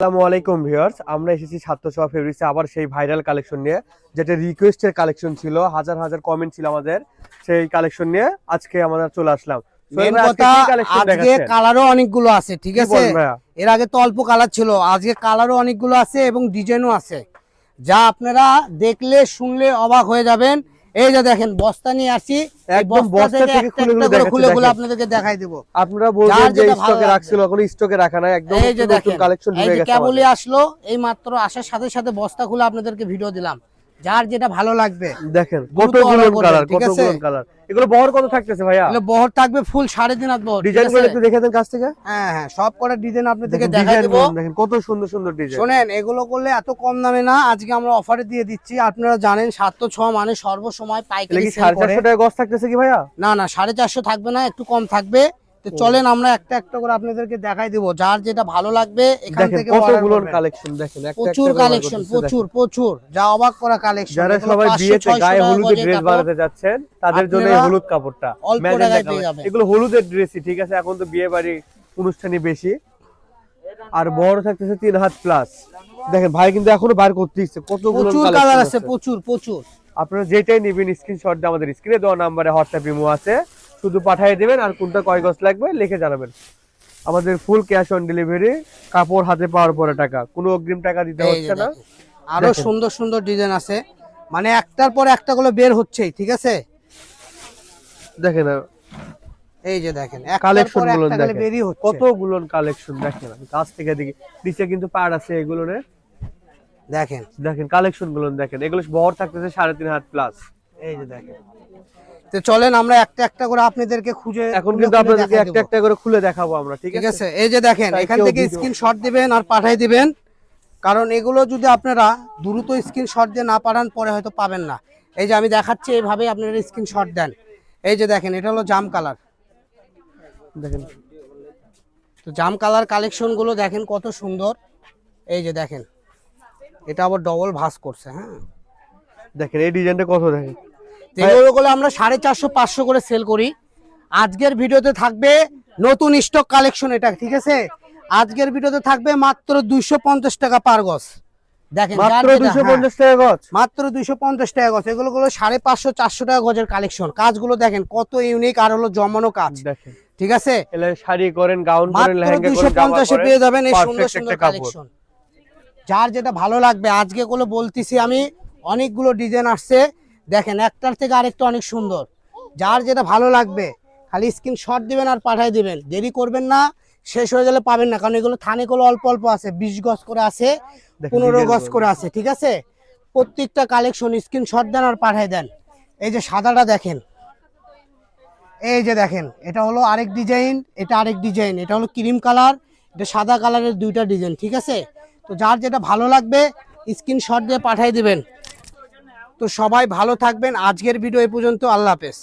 আসসালামু আলাইকুম ভিউয়ার্স আমরা এসেছি ছাত্র সভা ফেব্রিক্সে আবার সেই ভাইরাল কালেকশন নিয়ে যেটা রিকোয়েস্টের কালেকশন ছিল হাজার হাজার কমেন্ট ছিল আমাদের সেই কালেকশন নিয়ে আজকে আমরা চলে আসলাম আজকে? কালারও অনেকগুলো আছে ঠিক আছে? এর আগে তো অল্প কালার ছিল আজকে কালারও অনেকগুলো আছে এবং ডিজাইনও আছে যা আপনারা দেখলে শুনলে অবাক হয়ে যাবেন এই যে দেখেন বস্তা নিয়ে আসি একদম বস্তা থেকে খুলে খুলে খুলে খুলে আপনাদেরকে দেখাই দিব। আপনারা বলবেন যে স্টকে রাখছিল এখন স্টকে রাখা না একদম এই যে দেখেন কালেকশন এই ঢুকে যে গেছে কেবলই আসলো এই মাত্র আসার সাথে সাথে বস্তা খুলে আপনাদেরকে ভিডিও দিলাম। যার যেটা ভালো লাগবে। দেখেন কালার? কালার এগুলো বহর কত থাকতেছে ভাইয়া? এগুলো বহর থাকবে ফুল সাড়ে তিন হাত বহর ডিজাইন? গুলো একটু দেখে দেন কাছ থেকে। হ্যাঁ হ্যাঁ সব কটা ডিজাইন দেখাই ডিজাইন দেবো। দেখেন কত সুন্দর সুন্দর ডিজাইন শোনেন এগুলো করলে এত কম দামে না আজকে আমরা অফারে দিয়ে দিচ্ছি। আপনারা জানেন সাতশো ছ মানে সর্বসময় পাইকারি সেল সাড়ে করে। চারশো টাকা গছ থাকতেছে কি ভাইয়া? না না সাড়ে চারশো থাকবে না একটু কম থাকবে। তো চলেন আমরা একটা একটা করে আপনাদেরকে দেখাই দিব। যার যেটা ভালো লাগবে এখান থেকে order কালেকশন দেখেন প্রচুর কালেকশন প্রচুর প্রচুর। যা অবাক করা কালেকশন যারা সবাই বিয়েতে গায়ে হলুদের ড্রেস বানাতে যাচ্ছেন তাদের জন্য হলুদ কাপড়টা। এগুলো হলুদের ড্রেসই ঠিক আছে? এখন তো বিয়ে বাড়ি অনুষ্ঠানই বেশি। আর বড় থাকতেছে তিন হাত প্লাস দেখেন ভাই কিন্তু এখনও বার করতে ইচ্ছে কতগুলো প্রচুর কালার আছে আছে। প্রচুর প্রচুর। আপনারা যেটাই নেবেন স্ক্রিনশট দিয়ে আমাদের স্ক্রিনে দেওয়া নাম্বারে হোয়াটসঅ্যাপ ইমো আছে। শুধু পাঠিয়ে দেবেন আর কোনটা কয় গজ লাগবে লিখে জানাবেন। আমাদের ফুল ক্যাশ অন ডেলিভারি কাপড় হাতে পাওয়ার পরে টাকা। কোনো অগ্রিম টাকা দিতে হচ্ছে না। আরও সুন্দর সুন্দর ডিজাইন আছে। মানে একটার পর একটা গুলো বের হচ্ছেই ঠিক আছে? দেখেন এই যে দেখেন কালেকশনগুলো দেখেন। কতগুলো কালেকশন দেখেন আমি কাছ থেকে দেখি। নিচে কিন্তু পাড় আছে এগুলো দেখেন। দেখেন কালেকশনগুলো দেখেন। এগুলো বহর থাকতেছে সাড়ে তিন হাত প্লাস এই যে দেখেন। তো চলেন আমরা একটা একটা করে আপনাদেরকে খুঁজে এখন কিন্তু আপনাদেরকে একটা একটা করে খুলে দেখাবো আমরা ঠিক আছে? এই যে দেখেন এখান থেকে স্ক্রিনশট দিবেন আর পাঠিয়ে দিবেন। কারণ এগুলো যদি আপনারা দ্রুত স্ক্রিনশট দিয়ে না পাঠান পরে হয়তো পাবেন না। এই যে আমি দেখাচ্ছি এইভাবে আপনারা স্ক্রিনশট দেন। এই যে দেখেন এটা হলো জাম কালার দেখেন। তো জাম কালার কালেকশনগুলো দেখেন কত সুন্দর। এই যে দেখেন এটা আবার ডবল ভাস করছে হ্যাঁ? দেখেন এই ডিজাইনটা কত দেখেন? এগুলো আমরা সাড়ে চারশো পাঁচশো করে সেল করি। আজকের ভিডিওতে থাকবে নতুন স্টক কালেকশন এটা ঠিক আছে? আজকের ভিডিওতে থাকবে মাত্র দুইশো পঞ্চাশ টাকা পার দেখেন মাত্র যেটা, হ্যাঁ, পঞ্চাশ টাকা গছ মাত্র দুইশো পঞ্চাশ টাকা এগুলো গুলো সাড়ে পাঁচশো চারশো টাকা গজের কালেকশন কাজগুলো দেখেন কত ইউনিক আর হলো জমানো কাজ। ঠিক আছে? শাড়ি করেন গাউন করেন লেহেঙ্গা দুইশো পঞ্চাশে পেয়ে যাবেন এই সুন্দর সুন্দর কালেকশন যার যেটা ভালো লাগবে আজকে গুলো বলতেছি আমি অনেকগুলো ডিজাইন আসছে। দেখেন একটার থেকে আরেকটা অনেক সুন্দর। যার যেটা ভালো লাগবে খালি স্ক্রিনশট দিবেন আর পাঠাই দিবেন। দেরি করবেন না শেষ হয়ে গেলে পাবেন না কারণ এগুলো থানেগুলো অল্প অল্প আছে বিশ গজ করে আছে পনেরো গজ করে আছে ঠিক আছে? প্রত্যেকটা কালেকশন স্ক্রিনশট দেন আর পাঠাই দেন। এই যে সাদাটা দেখেন এই যে দেখেন এটা হলো আরেক ডিজাইন এটা আরেক ডিজাইন এটা হলো ক্রিম কালার এটা সাদা কালারের দুইটা ডিজাইন ঠিক আছে? তো যার যেটা ভালো লাগবে স্ক্রিনশট দিয়ে পাঠিয়ে দিবেন। তো সবাই ভালো থাকবেন। আজকের ভিডিও এ পর্যন্ত। আল্লাহ হাফেজ।